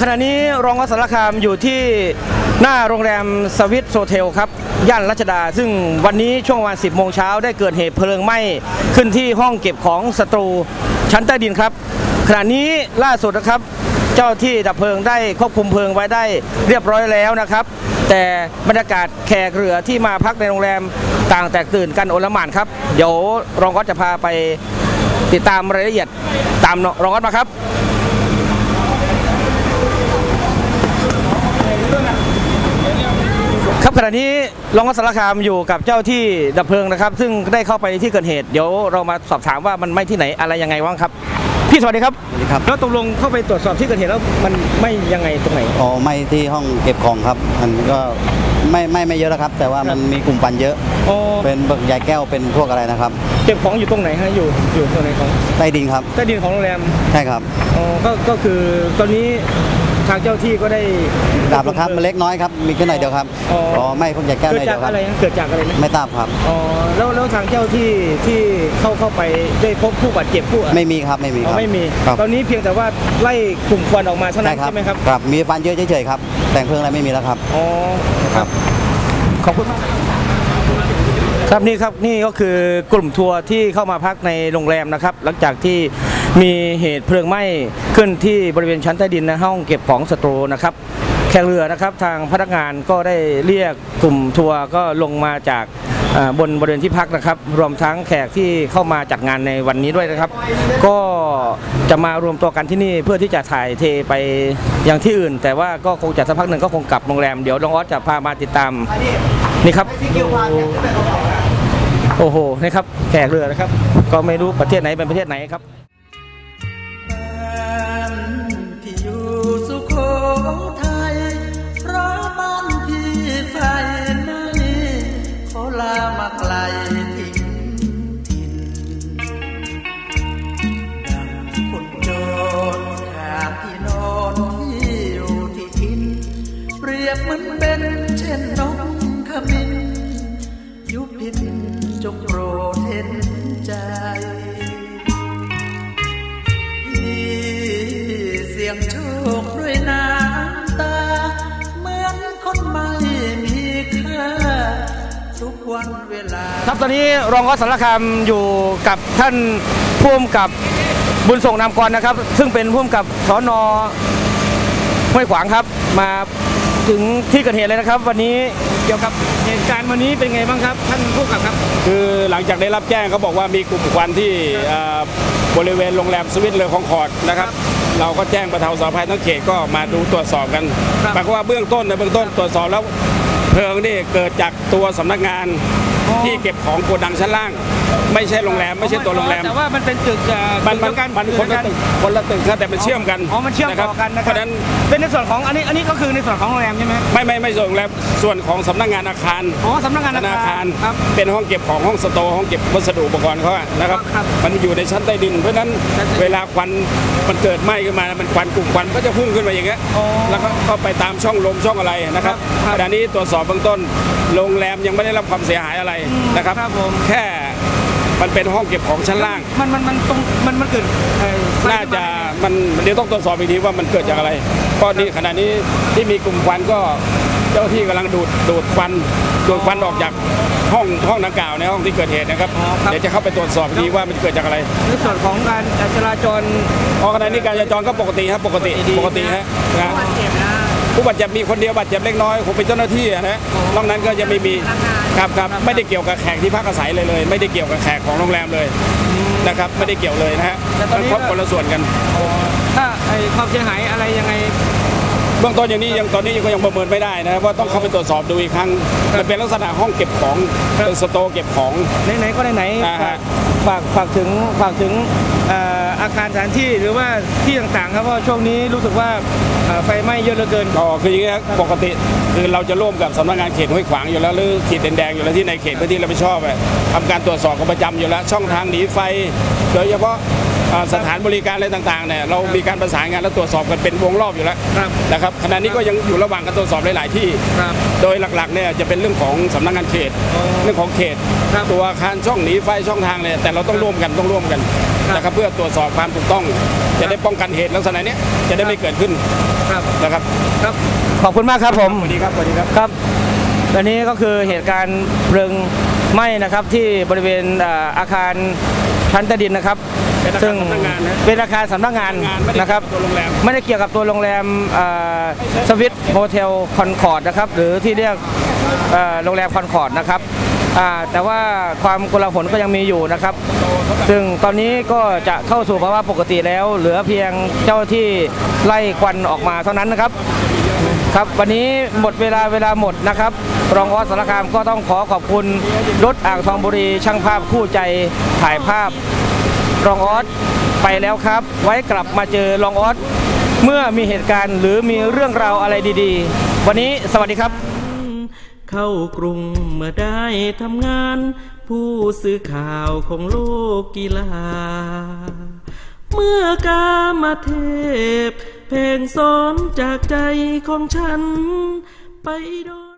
ขณะนี้รองวัดสารคามอยู่ที่หน้าโรงแรมสวิตโซเทลครับ ย่านรัชดา ซึ่งวันนี้ช่วงวัน 10 โมงเช้าได้เกิดเหตุเพลิงไหม้ขึ้นที่ห้องเก็บของสตรูชั้นใต้ดินครับ ขณะนี้ล่าสุดนะครับ เจ้าที่ดับเพลิงได้ควบคุมเพลิงไว้ได้เรียบร้อยแล้วนะครับ แต่บรรยากาศแขกเรือที่มาพักในโรงแรมต่างแตกตื่นกันโอลหม่านครับ เดี๋ยวรองก็จะพาไปติดตามรายละเอียดตามรองก็มาครับ ครับขณะนี้รองวัดสารคามอยู่กับเจ้าที่ดับเพลิงนะครับ ซึ่งได้เข้าไปที่เกิดเหตุเดี๋ยวเรามาสอบถามว่ามันไหม้ที่ไหนอะไรยังไงบ้างครับ พี่สวัสดีครับสวัสดีครับ แล้วตกลงเข้าไปตรวจสอบที่เกิดเหตุแล้วมันไหม้ยังไงตรงไหน อ๋อไม่ที่ห้องเก็บของครับ มันก็ไม่ไม่ไม่เยอะนะครับ แต่ว่ามันมีกลุ่มควันเยอะ อ๋อเป็นเบิกใยแก้วเป็นพวกอะไรนะครับ เก็บของอยู่ตรงไหนฮะอยู่อยู่ตรงไหนของใต้ดินครับใต้ดินของโรงแรมใช่ครับอ๋อก็ก็คือตอนนี้ ทางเจ้าที่ก็ได้ดับแล้วครับมันเล็กน้อยครับมีแค่หน่อยเดียวครับอ๋ออ๋อไม่พวกใยแก้วหเกิดน่อยจาเดีกยวครัอะบไรนะเกิดจากอะไรนะไม่ทราบครับอ๋อแล้วแล้วทางเจ้าที่ที่เข้าเข้าไปได้พบผู้บาดเจ็บผู้ไม่มีครับไม่มีอ๋คอรับไม่มีครับตอนนี้เพียงแต่ว่าไล่กลุ่มควันออกมาเท่านั้ใช่นครับใช่ไหมครับครับมีควันเยอะเฉยๆครับแต่งเพลิงอะไรไม่มีแล้วครับอ๋อครับขอบคุณมาก ครับนี่ครับนี่ก็คือกลุ่มทัวร์ที่เข้ามาพักในโรงแรมนะครับ หลังจากที่มีเหตุเพลิงไหม้ขึ้นที่บริเวณชั้นใต้ดินในห้องเก็บของสตรูนะครับแขกเรือนะครับทางพนักงานก็ได้เรียกกลุ่มทัวร์ก็ลงมาจากบนบริเวณที่พักนะครับ รวมทั้งแขกที่เข้ามาจัดงานในวันนี้ด้วยนะครับ ก็จะมารวมตัวกันที่นี่เพื่อที่จะถ่ายเทไปอย่างที่อื่น แต่ว่าก็คงจะสักพักหนึ่งก็คงกลับโรงแรมเดี๋ยวน้องออสจะพามาติดตามนี่ครับ โอ้โหนี่ครับแขกเรือนะครับ ก็ไม่รู้ประเทศไหนเป็นประเทศไหนครับที่อยู่สุโขทัยเพราะบ้านพี่ไฟไหม้ขอลามาไกลทิ้งถิ่นดังคนจรขาดที่นอนที่อยู่ที่ทิน เปรียบเหมือนเป็ ยงโชคด้วยน้ำตา เหมือนคนไม่มีค่าทุกวันเวลา ครับตอนนี้รองออสารคามอยู่กับท่านผู้กำกับบุญส่งนามกรนะครับ ซึ่งเป็นผู้กำกับสอนอห้วยขวางครับ มาถึงที่เกิดเหตุเลยนะครับ วันนี้เกี่ยวกับเหตุการณ์วันนี้เป็นไงบ้างครับ ท่านผู้ งจากได้รับแจ้งเขาบอกว่ามีกลุ่มควันที่เอ่อบริเวณโรงแรมสวิตเลอของคอร์ดนะครับ เราก็แจ้งประเทาสาภัยทั้งเขตก็มาดูตรวจสอบกันครับปรากฏว่าเบื้องต้นในเบื้องต้นตรวจสอบแล้วเพลิงนี่เกิดจากตัวสำนักงานอ๋อที่เก็บของโกดังชั้นล่าง ไม่ใช่โรงแรมไม่ใช่ตัวโรงแรมแต่ว่ามันเป็นตึกเอ่อมันตึมักนเดียวกันมันคนละตึกคนละตึกครับแต่มันเชื่อมกันอ๋อมันเชื่อมต่อกันนะคเพรับราะฉะนั้นเป็นในส่วนของอันนี้อันนี้ก็คือในส่วนของโรงแรมใช่ไหมไม่ไม่ไม่ส่วนโรงแรมส่วนของสำนักงานอาคารอ๋อสำนักงานธอานาคาคารรครับเป็นห้องเก็บของห้องสโตร์ห้องเก็บวัสดุอุปกรณ์เขาอะนะครับครับ มันอยู่ในชั้นใต้ดิน เพราะฉะนั้นชั้นใต้ดินเวลาควันมันเกิดไหม้ขึ้นมามันควันกลุ่มควันก็จะพุ่งขึ้นมาอย่างเงี้ยอ๋อแล้วก็ก็ไปตามช่องลมช่องอะไรนะครับครับขณะนี้ตรวจสอบเบื้องต้นโรงแรมยังไม่ได้รับความเสียหายอะไรนะครับครับผมแค่ มันเป็นห้องเก็บของชั้นล่าง มันมันมันตรงมันมันเกิดเอ่อไฟน่าจะมันเดี๋ยวต้องตรวจสอบอีกทีว่ามันเกิดจากอะไรก็นี่ขณะนี้ที่มีกลุ่มควันก็เจ้าหน้าที่กำลังดูดดูดควันดูดควันออกจากห้องห้องดังกล่าวในห้องที่เกิดเหตุนะครับอ๋อครับเดี๋ยวจะเข้าไปตรวจสอบอีกทีว่ามันเกิดจากอะไรในส่วนของการจราจร เพราะขณะนี้การจราจรก็ปกติครับปกติดีปกติฮะนะ บาดเจ็บนะ ผู้บาดเจ็บมีคนเดียวบาดเจ็บเล็กน้อยคงเป็นเจ้าหน้าที่อะนะนอกนั้นก็ยังไม่มีครับครับไม่ได้เกี่ยวกับแขกที่พักอาศัยเลยเลย ไม่ได้เกี่ยวกับแขกของโรงแรมเลยนะครับไม่ได้เกี่ยวเลยนะฮะแต่ตอนนี้มันคนละส่วนกัน ถ้าไอความเสียหายอะไรยังไงเบื้องต้นอย่างนี้ยังตอนนี้ก็ยังประเมินไม่ได้นะครับว่าต้องเข้าไปตรวจสอบดูอีกครั้งมันเป็นลักษณะห้องเก็บของครับเป็นสโตร์เก็บของไหนๆก็ไหนอ่าๆฮะฝากฝากฝากถึงฝากถึงเอ่ออาคารสถานที่หรือว่าที่ต่างๆ ครับว่าช่วงนี้รู้สึกว่าเอ่อไฟไหม้เยอะเหลือเกินก็คืออย่างนี้ครับปกติคือเราจะร่วมกับสำนักงานเขตห้วยขวางอยู่แล้วหรือเขตแดงๆอยู่แล้วที่ในเขตพื้นที่เราไปชอบอะทำการตรวจสอบกันประจำอยู่แล้วช่องทางหนีไฟ โดยเฉพาะอ่าสถานบริการอะไรต่างๆเนี่ยเรามีการประสานงานและตรวจสอบกันเป็นวงรอบอยู่แล้วครับนะครับขณะนี้ก็ยังอยู่ระหว่างการตรวจสอบหลาย ๆ ที่ครับโดยหลักๆเนี่ยจะเป็นเรื่องของสำนักงานเขตอ๋อเรื่องของเขตครับตัวอาคารช่องหนีไฟช่องทางเนี่ยแต่เราต้องร่วมกันต้องร่วมกันครับ นะครับเพื่อตรวจสอบความถูกต้อง จะได้ป้องกันเหตุลักษณะเนี้ยจะได้ไม่เกิดขึ้นครับนะครับครับขอบคุณมากครับผมสวัสดีครับสวัสดีครับครับและนี้ก็คือเหตุการณ์เพลิงไหม้นะครับที่บริเวณอ่าอาคารชั้นใต้ดินนะครับเป็นอาคารซึ่งสำนักงานนะเป็นอาคารสำนักงานงานไม่ได้นะครับเกี่ยวกับตัวโรงแรมไม่ได้เกี่ยวกับตัวโรงแรมสวิตโฮเทลคอนคอร์ดนะครับหรือที่เรียกเอ่อโรงแรมคอนคอร์ดนะครับอ่า แต่ว่าความกลาหลก็ยังมีอยู่นะครับ ซึ่งตอนนี้ก็จะเข้าสู่ภาวะปกติแล้ว เหลือเพียงเจ้าที่ไล่ควันออกมาเท่านั้นนะครับครับวันนี้หมดเวลาเวลาหมดนะครับรองออสสารคามก็ต้องขอขอบคุณรถอ่างทองบุรีช่างภาพคู่ใจถ่ายภาพรองออสไปแล้วครับ ไว้กลับมาเจอรองออสเมื่อมีเหตุการณ์หรือมีเรื่องราวอะไรดี ๆ วันนี้สวัสดีครับ เข้ากรุงเมื่อได้ทำงาน ผู้สื่อข่าวของโลกกีฬา เมื่อกามาเทพ เพลงสอนจากใจของฉัน ไปโดย